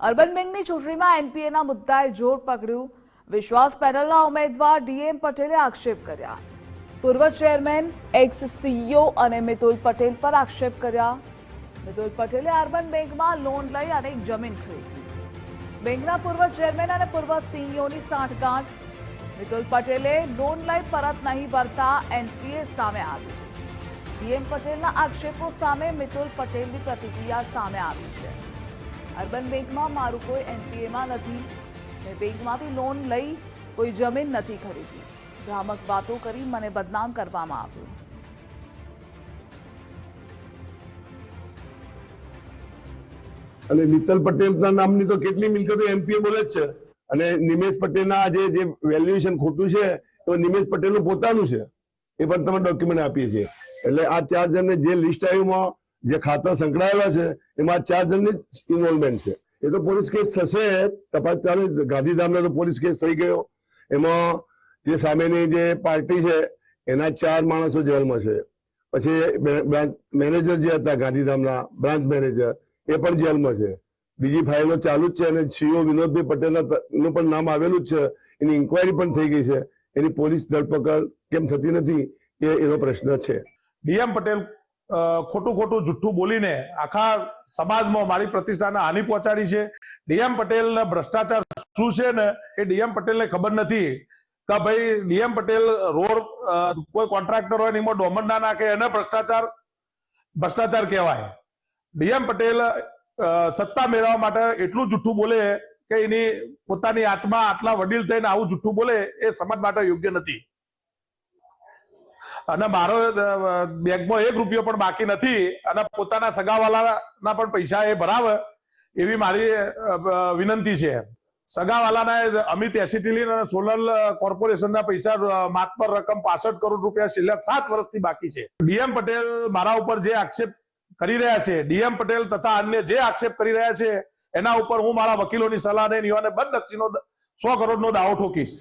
Urban બેંકની ચૂંટણીમાં એનપીએના મુદ્દાએ જોર પકડ્યું. વિશ્વાસ પેનલના ઉમેદવાર ડીએમ પટેલે આક્ષેપ કર્યા. પૂર્વ ચેરમેન એક્સ સીઈઓ અને મિતુલ પટેલ પર આક્ષેપ કર્યા. મિતુલ પટેલે અર્બન બેંકમાં લોન લઈ અને એક જમીન ખરીદી. બેંકના પૂર્વ ચેરમેન અને પૂર્વ સીઈઓની સાંઠગાંઠ. મિતુલ પટેલે લોન લઈ પરત નહીં ભરતા એનપીએ સામે આવી. ડીએમ પટેલના આક્ષેપો સામે મિતુલ પટેલની પ્રતિક્રિયા સામે આવી છે. અર્બન બેંકમાં મારું કોઈ એનપીએમાં નથી. મેં બેંકમાંથી લોન લઈ કોઈ જમીન નથી ખરીદી. ભ્રામક વાતો કરી મને બદનામ કરવામાં આવ્યું. અને મિત્તલ પટેલના નામની તો કેટલી મિલકતો એમપીએ બોલે જ છે. અને નિમેશ પટેલના જે જે વેલ્યુએશન ખોટું છે, તો નિમેશ પટેલનું પોતાનું છે. એ પણ તમે ડોક્યુમેન્ટ આપીએ છીએ. એટલે આ ચાર જણને જે લિસ્ટ આવ્યુંમાં જે ખાતા સંકળાયેલા છે, એમાં ચાર જણની ઇન્વોલ્વમેન્ટ છે. એ તો પોલીસ કેસ થશે, તપાસ ચાલે. ગાંધીધામનો તો પોલીસ કેસ થઈ ગયો. એમાં જે સામેની જે પાર્ટી છે, એના ચાર માણસો જેલમાં છે. પછી બ્રાન્ચ મેનેજર જે હતા ગાંધીધામના, બ્રાન્ચ મેનેજર, એ પણ જેલમાં છે. બીજી ફાઇલો ચાલુ જ છે અને સીઓ વિનોદભાઈ પટેલના નું પણ નામ આવેલું જ છે. એની ઇન્કવાયરી પણ થઈ ગઈ છે. એની પોલીસ ધરપકડ કેમ થતી નથી, એ એનો પ્રશ્ન છે. ડીએમ પટેલ ખોટું ખોટું જુઠ્ઠું બોલીને આખા સમાજમાં મારી પ્રતિષ્ઠાને હાનિ પહોંચાડી છે. ડીએમ પટેલ ભ્રષ્ટાચાર શું છે ને એ ડીએમ પટેલને ખબર નથી કે ભાઈ ડીએમ પટેલ રોડ કોઈ કોન્ટ્રાક્ટર હોય એમાં ડોમર ના નાખે એને ભ્રષ્ટાચાર ભ્રષ્ટાચાર કહેવાય. ડીએમ પટેલ સત્તા મેળવવા માટે એટલું જુઠ્ઠું બોલે કે એની પોતાની આત્મા આટલા વડીલ થઈને આવું જુઠ્ઠું બોલે એ સમાજ માટે યોગ્ય નથી. અને મારો બેંકમાં એક રૂપિયો પણ બાકી નથી અને પોતાના સગાવાલાના પણ પૈસા એ ભરાવે એવી મારી વિનંતી છે. સગાવાલાના અમિત એસિટિલિન અને સોલર કોર્પોરેશનના પૈસા અ, માતબર રકમ પાસઠ કરોડ રૂપિયા છેલ્લા સાત વર્ષથી બાકી છે. ડીએમ પટેલ મારા ઉપર જે આક્ષેપ કરી રહ્યા છે ડીએમ પટેલ તથા અન્ય જે આક્ષેપ કરી રહ્યા છે એના ઉપર હું મારા વકીલોની સલાહ લઈને યુવાને બંધ સો કરોડનો દાવો ઠોકીશ.